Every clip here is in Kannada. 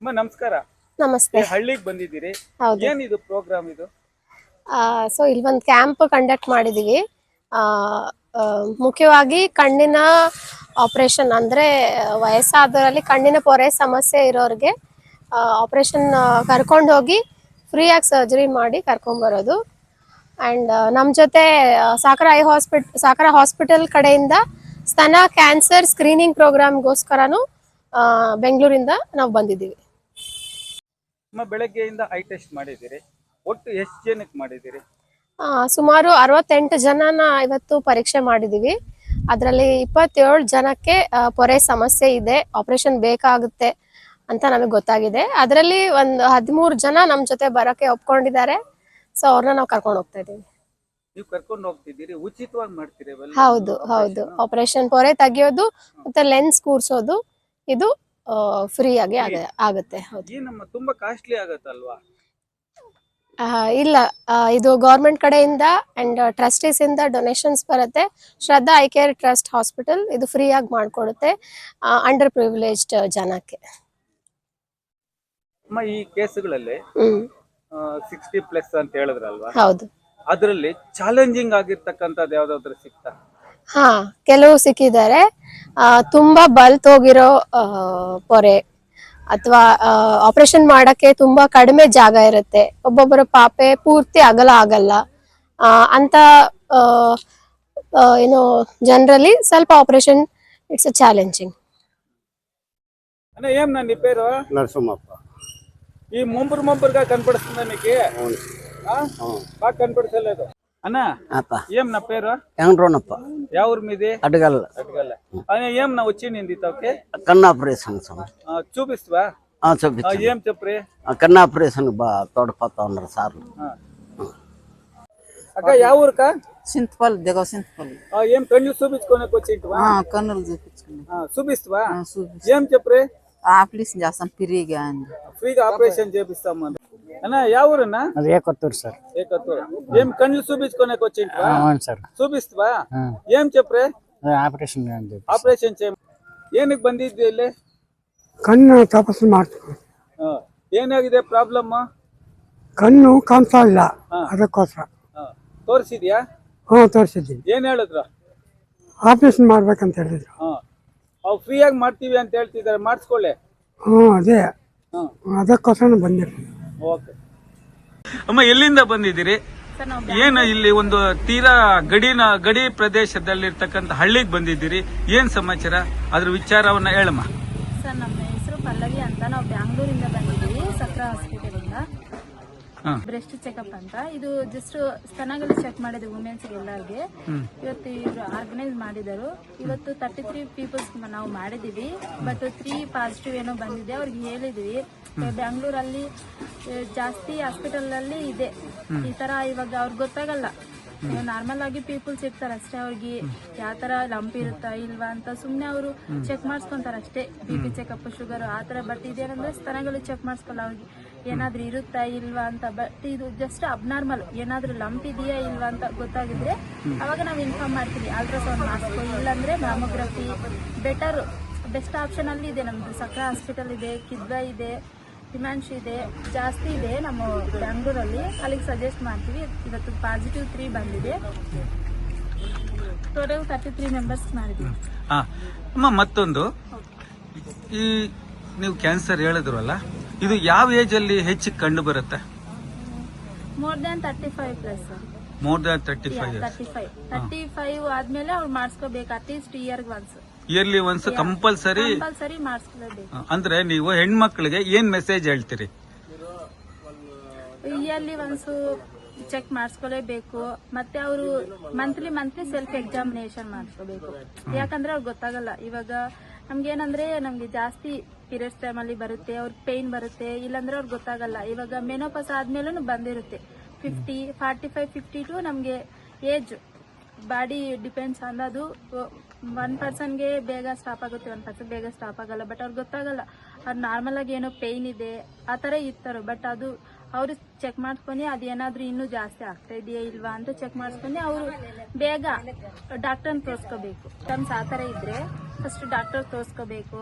ಅಮ್ಮ ನಮಸ್ಕಾರ. ನಮಸ್ತೆ. ಹಳ್ಳಿಗೆ ಬಂದಿದ್ದೀರಿ. ಹೌದು. ಏನಿದು ಪ್ರೋಗ್ರಾಮ್ ಇದು? ಸೊ ಇಲ್ಲಿ ಒಂದು ಕ್ಯಾಂಪ್ ಕಂಡಕ್ಟ್ ಮಾಡಿದೀವಿ. ಮುಖ್ಯವಾಗಿ ಕಣ್ಣಿನ ಆಪರೇಷನ್ ಅಂದ್ರೆ ವಯಸ್ಸಾದವರಲ್ಲಿ ಕಣ್ಣಿನ ಪೊರೆ ಸಮಸ್ಯೆ ಇರೋರಿಗೆ ಆಪರೇಷನ್ ಕರ್ಕೊಂಡು ಹೋಗಿ ಫ್ರೀಯಾಗಿ ಸರ್ಜರಿ ಮಾಡಿ ಕರ್ಕೊಂಡ್ ಬರೋದು. ಅಂಡ್ ನಮ್ಮ ಜೊತೆ ಸಾಕರ ಐ ಹಾಸ್ಪಿಟ್ ಸಾಕರ ಹಾಸ್ಪಿಟಲ್ ಕಡೆಯಿಂದ ಸ್ತನ ಕ್ಯಾನ್ಸರ್ ಸ್ಕ್ರೀನಿಂಗ್ ಪ್ರೋಗ್ರಾಮ್ಗೋಸ್ಕರನೂ ಬೆಂಗಳೂರಿಂದ ನಾವು ಬಂದಿದ್ದೀವಿ. ಅಮ್ಮ ಬೆಳಗ್ಗೆಯಿಂದ ಐ ಟೆಸ್ಟ್ ಮಾಡಿದ್ದೀರಿ. ಒಟ್ಟು ಎಷ್ಟು ಜನಕ್ಕೆ ಮಾಡಿದ್ದೀರಿ? ಆ, ಸುಮಾರು ಅರವತ್ತೆಂಟು ಜನನ ಇವತ್ತು ಪರೀಕ್ಷೆ ಮಾಡಿದೀವಿ. ಅದರಲ್ಲಿ ಇಪ್ಪತ್ತೇಳು ಜನಕ್ಕೆ ಆ, ಪೊರೆ ಸಮಸ್ಯೆ ಇದೆ ಆಪರೇಷನ್ ಬೇಕಾಗುತ್ತೆ ಅಂತ ನಮಗೆ ಗೊತ್ತಾಗಿದೆ. ಅದರಲ್ಲಿ ಒಂದು ಹದಿಮೂರು ಜನ ನಮ್ಮ ಜೊತೆ ಬರೋಕ್ಕೆ ಒಪ್ಕೊಂಡಿದ್ದಾರೆ. ಸೊ ಅವ್ರನ್ನ ನಾವು ಕರ್ಕೊಂಡು ಹೋಗ್ತಾ ಇದ್ದೀವಿ. ನೀವು ಕರ್ಕೊಂಡು ಹೋಗ್ತಿದ್ದೀರಿ ಉಚಿತವಾಗಿ ಮಾಡ್ತೀರಿ? ಹೌದು ಹೌದು. ಆಪರೇಷನ್ ಪೊರೆ ತೆಗಿಯೋದು ಮತ್ತೆ ಲೆನ್ಸ್ ಕೂರ್ಸೋದು. ಇದು ಫ್ರೀ. ಆಗಿ ಆಗ- ಆಗುತ್ತೆ ಹೌದು. ಏನಮ್ಮ ತುಂಬಾ ಕಾಸ್ಟ್ಲಿ ಆಗತ್ತಲ್ವಾ ಆ, ಇಲ್ಲ ಆ, ಇದು ಗೌರ್ಮೆಂಟ್ ಕಡೆಯಿಂದ ಅಂಡ್ ಟ್ರಸ್ಟೀಸ್ ಇಂದ ಡೊನೇಷನ್ಸ್ ಬರುತ್ತೆ. Shraddha I care trust hospital ಇದು ಫ್ರೀ ಆಗಿ ಮಾಡಿಕೊಡುತ್ತೆ ಅಂಡರ್ ಪ್ರಿವಿಲೇಜ್ಡ್ ಜನಕ್ಕೆ. ಅಮ್ಮ ಈ ಕೇಸ್ಗಳಲ್ಲಿ ಹ್ಮ್. ಸಿಕ್ಸ್ಟಿ ಪ್ಲಸ್ ಅಂತ ಹೇಳಿದ್ರಲ್ವಾ? ಹೌದು. ಅದರಲ್ಲಿ ಚಾಲೆಂಜಿಂಗ್ ಆಗಿರ್ತಕ್ಕಂಥದ್ದು ಯಾವ್ದಾದ್ರು ಸಿಕ್ತಾ? ಹಾ ಕೆಲವು ಸಿಕ್ಕಿದ್ದಾರೆ ಆ, ತುಂಬಾ ಬಲ್ತ್ ಹೋಗಿರೋ ಆ, ಪೊರೆ ಅಥವಾ ಆಪರೇಷನ್ ಮಾಡಕ್ಕೆ ತುಂಬಾ ಕಡಿಮೆ ಜಾಗ ಇರುತ್ತೆ ಒಬ್ಬೊಬ್ಬರ ಪಾಪೆ ಪೂರ್ತಿ ಅಗಲ ಆಗಲ್ಲ ಆ, ಅಂತ ಆ, ಆ, ಏನು ಜನರಲಿ ಸ್ವಲ್ಪ ಆಪರೇಷನ್ ಇಟ್ಸ್ ಅ ಚಾಲೆಂಜಿಂಗ್ అన్న ఏం నా నీ పేరు నరసింహప్ప ఈ ముంపురు ముంపురుగా కనపడుతుందా నీకు అవును ఆ? బాగా కనపడతలేదు అన్న? అప్ప. ఏం నా పేరు? ఎండ్రోనప్ప ఎవరు మీది అడగల అడగల అనే ఏం నా వచ్చింది తోకే కన్ను ఆపరేషన్ స్వామి చూపిస్తావా ఆ, ఆ, చూపించండి ఏం చెప్పురి ఆ, కన్ను ఆపరేషన్ బాగా తోడపోతా ఉన్నారు సార్లు ఆ. అక్క యా ఊరుకా చింతపల్లి దిగవ చింతపల్లి ఆ, ఏం కళ్ళు చూపించుకోనకి వచ్చింటివా ఆ, కన్నులు ఆ, చూపిస్తావా ఏం చెప్పురి ఆపరేషన్ చేస్తాం అని ఫ్రీగా ఆపరేషన్ చేపిస్తాం అన్న యా ఊరన్నా అది ఏ కొత్తూరు సార్ ఏ కత్తూరు ఏం కళ్ళు చూపించుకోనకి వచ్చింటివా అవును సార్ చూపిస్తావా ఆ. ఏం చెప్పురే ಅದೇ ಆಪರೇಷನ್ ಅಂತ ಆಪರೇಷನ್ ಚೇ ಏನಕ್ಕೆ ಬಂದಿದ್ದೆ ಇಲ್ಲಿ ಕಣ್ಣು ತಪಸ್ಸು ಮಾಡ್ತೀವಿ ಆ, ಏನಾಗಿದೆ ಪ್ರಾಬ್ಲಮ್ ಕಣ್ಣು ಕಾಣಿಸ್ತಾ ಇಲ್ಲ ಅದಕ್ಕೋಸ್ಕರ ತೋರಿಸಿದ್ಯಾ ಹ್ಞೂ ತೋರಿಸಿದ್ದೀನಿ ಏನ್ ಹೇಳಿದ್ರು ಆಪರೇಷನ್ ಮಾಡ್ಬೇಕಂತ ಹೇಳಿದ್ರು ಹಾ ಅವು ಫ್ರೀಯಾಗಿ ಮಾಡ್ತೀವಿ ಅಂತ ಹೇಳ್ತಿದ್ದಾರೆ ಮಾಡಿಸ್ಕೊಳ್ಳಿ ಹ್ಞೂ ಅದೇ ಹಾ ಅದಕ್ಕೋಸ್ಕರ ಬಂದಿರ್ತೀನಿ ಓಕೆ. ಅಮ್ಮ ಎಲ್ಲಿಂದ ಬಂದಿದ್ದೀರಿ? ಏನು ಇಲ್ಲಿ ಒಂದು ತೀರಾ ಗಡಿನ ಗಡಿ ಪ್ರದೇಶದಲ್ಲಿರ್ತಕ್ಕಂಥ ಹಳ್ಳಿಗೆ ಬಂದಿದ್ದೀರಿ. ಏನ್ ಸಮಾಚಾರ? ಅದ್ರ ವಿಚಾರವನ್ನ ಹೇಳಮ್ಮ. ಸರ್ ನಮ್ಮ ಹೆಸರು ಪಲ್ಲವಿ ಅಂತ ನಾವು ಬ್ಯಾಂಗ್ಳೂರಿಂದ ಬಂದಿದ್ದೀವಿ ಸಕ್ರ ಹಾಸ್ಪಿಟಲ್. ಬ್ರೆಸ್ಟ್ ಚೆಕಪ್ ಅಂತ. ಇದು ಜಸ್ಟ್ ಸ್ತನಗಳು ಚೆಕ್ ಮಾಡಿದೆ ವುಮೆನ್ಸ್ ಎಲ್ಲರಿಗೆ. ಇವತ್ತು ಇವರು ಆರ್ಗನೈಸ್ ಮಾಡಿದರು. ಇವತ್ತು ತರ್ಟಿ ತ್ರೀ ಪೀಪಲ್ಸ್ ನಾವು ಮಾಡಿದೀವಿ ಬಟ್ ತ್ರೀ ಪಾಸಿಟಿವ್ ಏನೋ ಬಂದಿದೆ. ಅವ್ರಿಗೆ ಹೇಳಿದ್ವಿ. ಬೆಂಗಳೂರಲ್ಲಿ ಜಾಸ್ತಿ ಹಾಸ್ಪಿಟಲ್ ಅಲ್ಲಿ ಇದೆ. ಈ ತರ ಇವಾಗ ಅವ್ರಿಗೆ ಗೊತ್ತಾಗಲ್ಲ. ನಾರ್ಮಲ್ ಆಗಿ ಪೀಪಲ್ಸ್ ಇರ್ತಾರೆ ಅಷ್ಟೇ ಅವ್ರಿಗೆ. ಯಾವ ತರ ಲಂಪ್ ಇರುತ್ತಾ ಇಲ್ವಾ ಅಂತ ಸುಮ್ನೆ ಅವರು ಚೆಕ್ ಮಾಡಿಸ್ಕೊಂತಾರೆ ಅಷ್ಟೇ. ಬಿ ಪಿ ಚೆಕಪ್ ಶುಗರ್ ಆ ತರ. ಬಟ್ ಇದೇನಂದ್ರೆ ಸ್ತನಗಳು ಚೆಕ್ ಮಾಡಿಸ್ಕೊಲ್ಲ ಅವ್ರಿಗೆ. ಏನಾದ್ರೂ ಇರುತ್ತಾ ಇಲ್ವಾ ಅಂತ ಬಟ್ ಇದು ಜಸ್ಟ್ ಅಬ್ನಾರ್ಮಲ್ ಏನಾದ್ರೂ ಲಂಪ್ ಇದೆಯಾ ಇಲ್ವಾ ಅಂತ ಗೊತ್ತಾಗಿದ್ರೆ ಅವಾಗ ನಾವು ಇನ್ಫಾರ್ಮ್ ಮಾಡ್ತೀವಿ. ಅಲ್ಟ್ರಾಸೌಂಡ್ ಮಾಡಿಸ್ಕೊ ಇಲ್ಲಾಂದ್ರೆ ಮ್ಯಾಮೋಗ್ರಫಿ ಬೆಟರ್ ಬೆಸ್ಟ್ ಆಪ್ಷನ್ ಅಲ್ಲಿ ಇದೆ ನಮ್ದು. ಸಕ್ರ ಹಾಸ್ಪಿಟಲ್ ಇದೆ ಕಿದ್ವಾ ಇದೆ ಹಿಮಾಂಶು ಇದೆ ಜಾಸ್ತಿ ಇದೆ ನಮ್ಮ ಬ್ಯಾಂಗ್ಳೂರಲ್ಲಿ ಅಲ್ಲಿಗೆ ಸಜೆಸ್ಟ್ ಮಾಡ್ತೀವಿ. ಇವತ್ತು ಪಾಸಿಟಿವ್ ತ್ರೀ ಬಂದಿದೆ. ಟೋಟಲ್ ತರ್ಟಿ ತ್ರೀ ಮೆಂಬರ್ಸ್ ಮಾಡಿದ್ವಿ ಅಮ್ಮ ಮತ್ತೊಂದು. ಈ ನೀವು ಕ್ಯಾನ್ಸರ್ ಹೇಳಿದ್ರಲ್ಲ ಇದು ಯಾವ ಏಜ್ ಅಲ್ಲಿ ಹೆಚ್ಚಿಗೆ ಕಂಡು ಬರುತ್ತೆ? More than thirty five plus more than thirty five thirty five thirty five ಆದ್ಮೇಲೆ ಅವ್ರು ಮಾಡಿಸ್ಕೋಬೇಕು ಅಟ್ಲೀಸ್ಟ್ ಇಯರ್ಗೆ once yearly once compulsory compulsory ಮಾಡಿಸ್ಕೋಬೇಕು ಅಂದ್ರೆ ನೀವು ಹೆಣ್ಮಕ್ಳಿಗೆ ಏನ್ ಮೆಸೇಜ್ ಹೇಳ್ತೀರಿ? ಇಯರ್ಲಿ ಒನ್ಸು ಚೆಕ್ ಮಾಡಿಸ್ಕೊಳ್ಳೇಬೇಕು ಮತ್ತೆ ಅವರು ಮಂತ್ಲಿ ಮಂತ್ಲಿ ಸೆಲ್ಫ್ ಎಕ್ಸಾಮಿನೇಷನ್ ಮಾಡಿಸ್ಕೋಬೇಕು ಯಾಕಂದ್ರೆ ಅವ್ರಿಗೆ ಗೊತ್ತಾಗಲ್ಲ. ಇವಾಗ ನಮ್ಗೆ ಏನಂದ್ರೆ ನಮ್ಗೆ ಜಾಸ್ತಿ ಪೀರಿಯಡ್ಸ್ ಟೈಮಲ್ಲಿ ಬರುತ್ತೆ ಅವ್ರಿಗೆ ಪೇನ್ ಬರುತ್ತೆ, ಇಲ್ಲಾಂದ್ರೆ ಅವ್ರಿಗೆ ಗೊತ್ತಾಗಲ್ಲ. ಇವಾಗ ಮೆನೋಪಾಸ್ ಆದ್ಮೇಲೂ ಬಂದಿರುತ್ತೆ. Fifty forty five fifty two ನಮಗೆ ಏಜ್ ಬಾಡಿ ಡಿಪೆಂಡ್ಸ್ ಅನ್ನೋದು ಒನ್ ಪರ್ಸನ್ಗೆ ಬೇಗ ಸ್ಟಾಪ್ ಆಗುತ್ತೆ ಒನ್ ಪರ್ಸನ್ ಬೇಗ ಸ್ಟಾಪ್ ಆಗಲ್ಲ. ಬಟ್ ಅವ್ರಿಗೆ ಗೊತ್ತಾಗಲ್ಲ. ಅವ್ರು ನಾರ್ಮಲ್ ಆಗಿ ಏನೋ ಪೇಯ್ನ್ ಇದೆ, ಆ ಥರ ಇರ್ತಾರೆ. ಬಟ್ ಅದು ಅವರು ಚೆಕ್ ಮಾಡ್ಕೊಂಡು ಅದೇನಾದರೂ ಇನ್ನೂ ಜಾಸ್ತಿ ಆಗ್ತಾ ಇದೆಯಾ ಇಲ್ವಾ ಅಂತ ಚೆಕ್ ಮಾಡಿಸ್ಕೊಂಡು ಅವರು ಬೇಗ ಡಾಕ್ಟರ್ನ ತೋರಿಸ್ಕೋಬೇಕು. ಟಮ್ಸ್ ಆ ಥರ ಇದ್ರೆ ಫಸ್ಟ್ ಡಾಕ್ಟರ್ ತೋರ್ಸ್ಕೋಬೇಕು.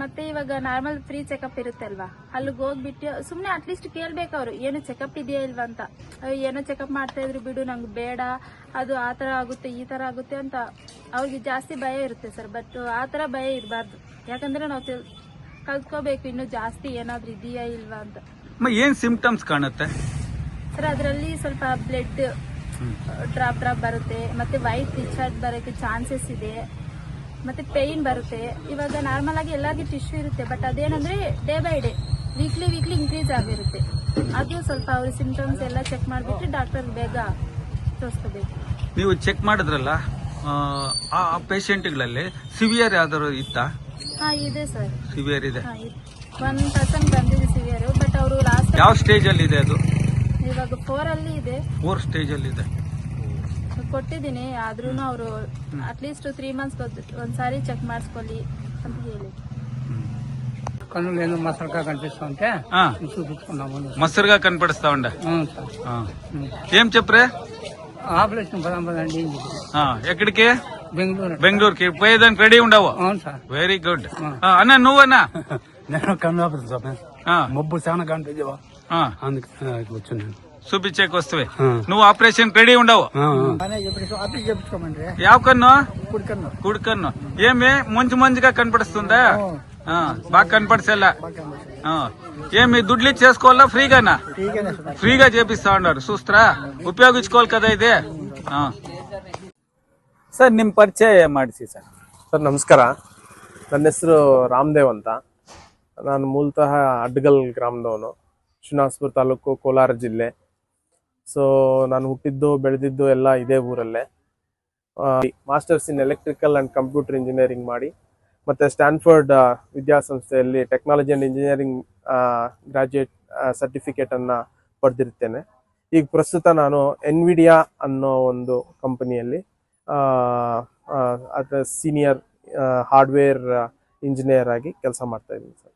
ಮತ್ತೆ ಇವಾಗ ನಾರ್ಮಲ್ ಫ್ರೀ ಚೆಕಪ್ ಇರುತ್ತೆ ಅಲ್ವಾ ಅಲ್ಲಿಗೆ ಹೋಗ್ಬಿಟ್ಟು ಸುಮ್ನೆ ಅಟ್ಲೀಸ್ಟ್ ಕೇಳ್ಬೇಕು ಅವರು ಏನು ಚೆಕಪ್ ಇದೆಯಾ ಇಲ್ವಾ ಅಂತ? ಏನೋ ಚೆಕಪ್ ಮಾಡ್ತಾ ಇದ್ರು ಬಿಡು ನಂಗೆ ಬೇಡ. ಅದು ಆ ತರ ಆಗುತ್ತೆ ಈ ತರ ಆಗುತ್ತೆ ಅಂತ ಅವ್ರಿಗೆ ಜಾಸ್ತಿ ಭಯ ಇರುತ್ತೆ ಸರ್ ಬಟ್ ಆ ತರ ಭಯ ಇರಬಾರ್ದು. ಯಾಕಂದ್ರೆ ನಾವು ಕಲ್ತ್ಕೋಬೇಕು ಇನ್ನು ಜಾಸ್ತಿ ಏನಾದರೂ ಇದೆಯಾ ಇಲ್ವಾ ಅಂತ. ಏನು ಸಿಂಪ್ಟಮ್ಸ್ ಕಾಣುತ್ತೆ? ಸರ್ ಅದರಲ್ಲಿ ಸ್ವಲ್ಪ ಬ್ಲಡ್ ಡ್ರಾಪ್ ಡ್ರಾಪ್ ಬರುತ್ತೆ. ಮತ್ತೆ ವೈಟ್ ಡಿಸ್ಚಾರ್ಜ್ ಬರೋಕ್ಕೆ ಚಾನ್ಸಸ್ ಇದೆ. ಮತ್ತೆ ಪೇಯ್ನ್ ಬರುತ್ತೆ. ಇವಾಗ ನಾರ್ಮಲ್ ಆಗಿ ಎಲ್ಲರಿಗೂ ಟಿಶ್ಯೂ ಇರುತ್ತೆ ಬಟ್ ಅದೇನಂದ್ರೆ day by day weekly weekly increase ಆಗಿರುತ್ತೆ. ಅದು ಸ್ವಲ್ಪ ಅವ್ರ ಸಿಂಪ್ಟಮ್ಸ್ ಎಲ್ಲ ಚೆಕ್ ಮಾಡಿಬಿಟ್ಟು ಡಾಕ್ಟರ್ ಬೇಗ ತೋರಿಸ್ಕೋಬೇಕು. ನೀವು ಚೆಕ್ ಮಾಡಿದ್ರಲ್ಲ ಆ, ಪೇಷಂಟ್ಗಳಲ್ಲಿ ಸಿವಿಯರ್ ಯಾವ್ದಾದ್ರು ಇತ್ತಾ? ಹಾ ಇದೆ ಸರ್ ಸಿವಿಯರ್ ಇದೆ. ಹಾ ಇದೆ. ಒನ್ ಪರ್ಸನ್ ಬಂದಿದೆ ಸಿವಿಯರ್ ಬಟ್ ಅವರು ಲಾಸ್ಟ್ ಯಾವ ಸ್ಟೇಜ್ ಅಲ್ಲಿ ಇದೆ ಅದು? ಇವಾಗ ಫೋರ್ ಅಲ್ಲಿ ಇದೆ. ಫೋರ್ ಸ್ಟೇಜ್ ಅಲ್ಲಿ ಇದೆ. ಕೊಟ್ಟಿದ್ದೀನಿ ಆದ್ರೂ ಅವರು ಅಟ್ಲೀಸ್ಟ್ ತ್ರೀ ಮಂತ್ಸ್ ಒಂದ್ಸಾರಿ ಚೆಕ್ ಮಾಡಿಸ್ಕೊಳ್ಳಿ ಅಂತ ಹೇಳಿ కన్ను నేను మసలుగా కనిపిస్తా ఉంటే కనపడిస్తా ఉండ. ఏం చెప్పరే? ఆపరేషన్ ఎక్కడికి? బెంగళూరు. బెంగళూరుకి. పోయేదానికి రెడీ ఉండవు. అవును వెరీ గుడ్ అన్న నువ్వన్నా? నేను కన్ను మబ్బు చాలా గంట అందుకు వచ్చాను చూపించేకి వస్తువే నువ్వు ఆపరేషన్ రెడీ ఉండవు ఆపరేషన్ చేయించుకోమండి ಯಾವ కన్ను కుడికన్ను కుడి కన్ను ఏమి మంచి మంచిగా కనపడుస్తుందా ఆ, బాగా కనపడిసేలా ఆ. ఏమి దుడ్లు ఇచ్చి చేసుకోవాలా ఫ్రీగానా ఫ్రీగా చేపిస్తా ఉన్నారు చూస్తారా ఉపయోగించుకోవాలి కదా ఇది ಸರ್ ನಿಮ್ ಪರಿಚಯ ಮಾಡಿಸಿ ಸರ್ ಸರ್ ನಮಸ್ಕಾರ ನನ್ನ ಹೆಸರು ರಾಮದೇವ್ ಅಂತ ನಾನು ಮೂಲತಃ ಅಡ್ಗಲ್ ಗ್ರಾಮದವನು ಶ್ರೀನಿವಾಸಪುರ ತಾಲೂಕು ಕೋಲಾರ ಜಿಲ್ಲೆ ಸೊ ನಾನು ಹುಟ್ಟಿದ್ದು ಬೆಳೆದಿದ್ದು ಎಲ್ಲ ಇದೇ ಊರಲ್ಲೇ. Master's in electrical and computer engineering ಮಾಡಿ. ಮತ್ತು ಸ್ಟ್ಯಾನ್ಫರ್ಡ್ ವಿದ್ಯಾಸಂಸ್ಥೆಯಲ್ಲಿ ಟೆಕ್ನಾಲಜಿ ಆ್ಯಂಡ್ ಇಂಜಿನಿಯರಿಂಗ್ ಗ್ರಾಜ್ಯುಯೇಟ್ ಸರ್ಟಿಫಿಕೇಟನ್ನು ಪಡೆದಿರ್ತೇನೆ ಈಗ ಪ್ರಸ್ತುತ ನಾನು ಎನ್ವಿಡಿಯಾ ಅನ್ನೋ ಒಂದು ಕಂಪನಿಯಲ್ಲಿ ಅದರ ಸೀನಿಯರ್ ಹಾರ್ಡ್ವೇರ್ ಇಂಜಿನಿಯರ್ ಆಗಿ ಕೆಲಸ ಮಾಡ್ತಾ ಇದ್ದೀನಿ ಸರ್.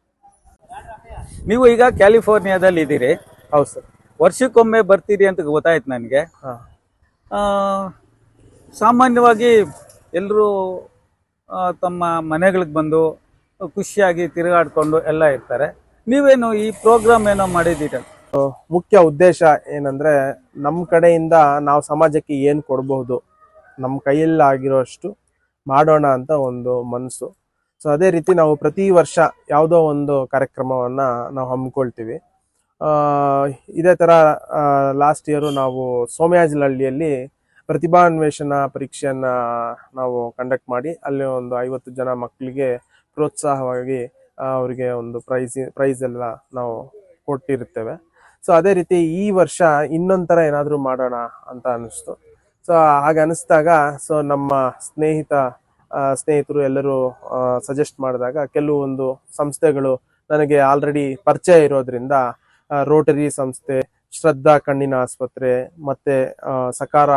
ನೀವು ಈಗ ಕ್ಯಾಲಿಫೋರ್ನಿಯಾದಲ್ಲಿ ಇದ್ದೀರಿ ಹೌದು ಸರ್. ವರ್ಷಕ್ಕೊಮ್ಮೆ ಬರ್ತೀರಿ ಅಂತ ಗೊತ್ತಾಯ್ತು ನನಗೆ. ಸಾಮಾನ್ಯವಾಗಿ ಎಲ್ಲರೂ ತಮ್ಮ ಮನೆಗಳಿಗೆ ಬಂದು ಖುಷಿಯಾಗಿ ತಿರುಗಾಡ್ಕೊಂಡು ಎಲ್ಲ ಇರ್ತಾರೆ. ನೀವೇನು ಈ ಪ್ರೋಗ್ರಾಮ್ ಏನೋ ಮಾಡಿದ್ದೀರ? ಮುಖ್ಯ ಉದ್ದೇಶ ಏನಂದ್ರೆ ನಮ್ಮ ಕಡೆಯಿಂದ ನಾವು ಸಮಾಜಕ್ಕೆ ಏನು ಕೊಡಬಹುದು ನಮ್ಮ ಕೈಯಲ್ಲಿ ಆಗಿರೋಷ್ಟು ಮಾಡೋಣ ಅಂತ ಒಂದು ಮನಸ್ಸು. ಸೊ ಅದೇ ರೀತಿ ನಾವು ಪ್ರತಿ ವರ್ಷ ಯಾವುದೋ ಒಂದು ಕಾರ್ಯಕ್ರಮವನ್ನು ನಾವು ಹಮ್ಮಿಕೊಳ್ತೀವಿ. ಇದೇ ಥರ ಲಾಸ್ಟ್ ಇಯರು ನಾವು ಸೋಮಯಾಜಲಹಳ್ಳಿಯಲ್ಲಿ ಪ್ರತಿಭಾನ್ವೇಷಣ ಪರೀಕ್ಷೆಯನ್ನು ನಾವು ಕಂಡಕ್ಟ್ ಮಾಡಿ, ಅಲ್ಲಿ ಒಂದು ಐವತ್ತು ಜನ ಮಕ್ಕಳಿಗೆ ಪ್ರೋತ್ಸಾಹವಾಗಿ ಅವರಿಗೆ ಒಂದು ಪ್ರೈಸ್ ಪ್ರೈಸ್ ಎಲ್ಲ ನಾವು ಕೊಟ್ಟಿರುತ್ತೇವೆ. ಸೊ ಅದೇ ರೀತಿ ಈ ವರ್ಷ ಇನ್ನೊಂದು ಥರ ಏನಾದರೂ ಮಾಡೋಣ ಅಂತ ಅನ್ನಿಸ್ತು ಸೊ ಹಾಗೆ ಅನ್ನಿಸ್ದಾಗ ಸೊ ನಮ್ಮ ಸ್ನೇಹಿತ ಸ್ನೇಹಿತರು ಎಲ್ಲರೂ ಸಜೆಸ್ಟ್ ಮಾಡಿದಾಗ, ಕೆಲವೊಂದು ಸಂಸ್ಥೆಗಳು ನನಗೆ ಆಲ್ರೆಡಿ ಪರಿಚಯ ಇರೋದ್ರಿಂದ ರೋಟರಿ ಸಂಸ್ಥೆ ಶ್ರದ್ಧಾ ಕಣ್ಣಿನ ಆಸ್ಪತ್ರೆ ಮತ್ತೆ ಸಕಾರ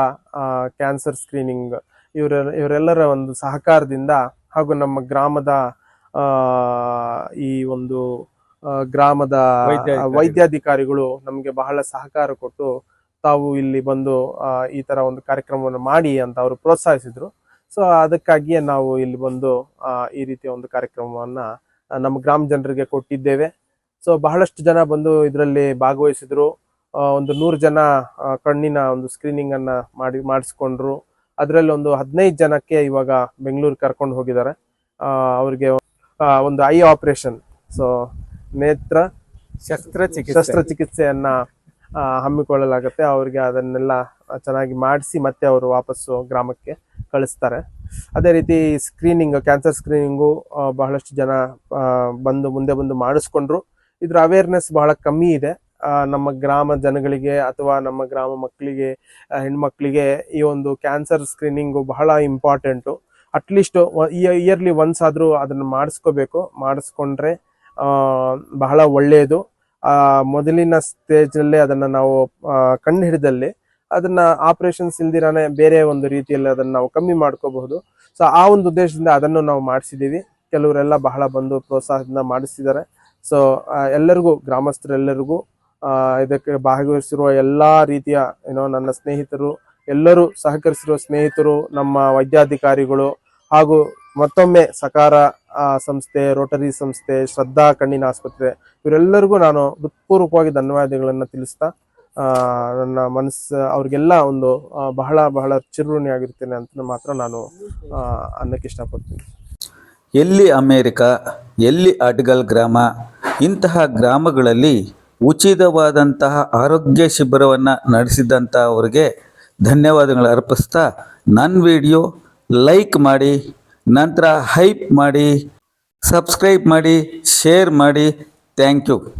ಕ್ಯಾನ್ಸರ್ ಸ್ಕ್ರೀನಿಂಗ್ ಇವರ ಇವರೆಲ್ಲರ ಒಂದು ಸಹಕಾರದಿಂದ ಹಾಗೂ ನಮ್ಮ ಗ್ರಾಮದ ಈ ಒಂದು ಗ್ರಾಮದ ವೈದ್ಯಾಧಿಕಾರಿಗಳು. ನಮಗೆ ಬಹಳ ಸಹಕಾರ ಕೊಟ್ಟು ತಾವು ಇಲ್ಲಿ ಬಂದು ಈ ತರ ಒಂದು ಕಾರ್ಯಕ್ರಮವನ್ನು ಮಾಡಿ ಅಂತ ಅವರು ಪ್ರೋತ್ಸಾಹಿಸಿದ್ರು ಸೊ ಅದಕ್ಕಾಗಿಯೇ ನಾವು ಇಲ್ಲಿ ಬಂದು ಈ ರೀತಿಯ ಒಂದು ಕಾರ್ಯಕ್ರಮವನ್ನ ನಮ್ಮ ಗ್ರಾಮ ಜನರಿಗೆ ಕೊಟ್ಟಿದ್ದೇವೆ ಸೊ ಬಹಳಷ್ಟು ಜನ ಬಂದು ಇದರಲ್ಲಿ ಭಾಗವಹಿಸಿದ್ರು. ಒಂದು ನೂರು ಜನ ಕಣ್ಣಿನ ಒಂದು ಸ್ಕ್ರೀನಿಂಗ್ ಅನ್ನ ಮಾಡಿ ಮಾಡಿಸ್ಕೊಂಡ್ರು. ಅದರಲ್ಲಿ ಒಂದು ಹದಿನೈದು ಜನಕ್ಕೆ ಇವಾಗ ಬೆಂಗಳೂರು ಕರ್ಕೊಂಡು ಹೋಗಿದ್ದಾರೆ. ಅವ್ರಿಗೆ ಒಂದು ಐ ಆಪರೇಷನ್ ಸೊ ನೇತ್ರ ಶಸ್ತ್ರಚಿಕಿತ್ಸೆ. ಶಸ್ತ್ರಚಿಕಿತ್ಸೆಯನ್ನ ಚಿಕಿತ್ಸೆಯನ್ನ ಹಮ್ಮಿಕೊಳ್ಳಲಾಗುತ್ತೆ. ಅವ್ರಿಗೆ ಅದನ್ನೆಲ್ಲ ಚೆನ್ನಾಗಿ ಮಾಡಿಸಿ ಮತ್ತೆ ಅವರು ವಾಪಸ್ಸು ಗ್ರಾಮಕ್ಕೆ ಕಳಿಸ್ತಾರೆ. ಅದೇ ರೀತಿ ಸ್ಕ್ರೀನಿಂಗ್ ಕ್ಯಾನ್ಸರ್ ಸ್ಕ್ರೀನಿಂಗು ಬಹಳಷ್ಟು ಜನ ಬಂದು ಮುಂದೆ ಬಂದು ಮಾಡಿಸ್ಕೊಂಡ್ರು. ಇದ್ರ ಅವೇರ್ನೆಸ್ ಬಹಳ ಕಮ್ಮಿ ಇದೆ. ನಮ್ಮ ಗ್ರಾಮ ಜನಗಳಿಗೆ ಅಥವಾ ನಮ್ಮ ಗ್ರಾಮ ಮಕ್ಕಳಿಗೆ ಹೆಣ್ಮಕ್ಳಿಗೆ ಈ ಒಂದು ಕ್ಯಾನ್ಸರ್ ಸ್ಕ್ರೀನಿಂಗು ಬಹಳ important at least yearly once ಆದರೂ ಅದನ್ನು ಮಾಡಿಸ್ಕೋಬೇಕು. ಮಾಡಿಸ್ಕೊಂಡ್ರೆ ಬಹಳ ಒಳ್ಳೆಯದು ಮೊದಲಿನ ಸ್ಟೇಜಲ್ಲೇ ಅದನ್ನು ನಾವು ಕಂಡು ಹಿಡಿದಲ್ಲಿ ಅದನ್ನು ಆಪ್ರೇಷನ್ಸ್ ಇಲ್ದಿರಾನೆ ಬೇರೆ ಒಂದು ರೀತಿಯಲ್ಲಿ ಅದನ್ನು ನಾವು ಕಮ್ಮಿ ಮಾಡ್ಕೋಬಹುದು. ಸೊ ಆ ಒಂದು ಉದ್ದೇಶದಿಂದ ಅದನ್ನು ನಾವು ಮಾಡಿಸಿದ್ದೀವಿ. ಕೆಲವರೆಲ್ಲ ಬಹಳ ಬಂದು ಪ್ರೋತ್ಸಾಹದಿಂದ ಮಾಡಿಸಿದ್ದಾರೆ. ಸೊ ಎಲ್ಲರಿಗೂ, ಗ್ರಾಮಸ್ಥರೆಲ್ಲರಿಗೂ ಇದಕ್ಕೆ ಭಾಗವಹಿಸಿರುವ ಎಲ್ಲ ರೀತಿಯ ಏನೋ ನನ್ನ ಸ್ನೇಹಿತರು, ಎಲ್ಲರೂ ಸಹಕರಿಸಿರುವ ಸ್ನೇಹಿತರು, ನಮ್ಮ ವೈದ್ಯಾಧಿಕಾರಿಗಳು ಹಾಗೂ ಮತ್ತೊಮ್ಮೆ ಸಕಾರ ಸಂಸ್ಥೆ, ರೋಟರಿ ಸಂಸ್ಥೆ, ಶ್ರದ್ಧಾ ಕಣ್ಣಿನ ಆಸ್ಪತ್ರೆ, ಇವರೆಲ್ಲರಿಗೂ ನಾನು ಹೃತ್ಪೂರ್ವಕವಾಗಿ ಧನ್ಯವಾದಗಳನ್ನು ತಿಳಿಸ್ತಾ ನನ್ನ ಮನಸ್ಸು, ಅವ್ರಿಗೆಲ್ಲ ಒಂದು ಬಹಳ ಬಹಳ ಚಿರುಣಿಯಾಗಿರ್ತೇನೆ ಅಂತ ಮಾತ್ರ ನಾನು ಅನ್ನಕ್ಕೆ ಇಷ್ಟಪಡ್ತೀನಿ. ಎಲ್ಲಿ ಅಮೇರಿಕ? ಎಲ್ಲಿ ಅಡ್ಗಲ್ ಗ್ರಾಮ? ಇಂತಹ ಗ್ರಾಮಗಳಲ್ಲಿ ಉಚಿತವಾದಂತಹ ಆರೋಗ್ಯ ಶಿಬಿರವನ್ನು ನಡೆಸಿದಂಥ ಅವರಿಗೆ ಧನ್ಯವಾದಗಳು ಅರ್ಪಿಸ್ತಾ ನನ್ನ ವಿಡಿಯೋ ಲೈಕ್ ಮಾಡಿ, ನಂತರ ಹೈಪ್ ಮಾಡಿ, ಸಬ್ಸ್ಕ್ರೈಬ್ ಮಾಡಿ, ಶೇರ್ ಮಾಡಿ. Thank you.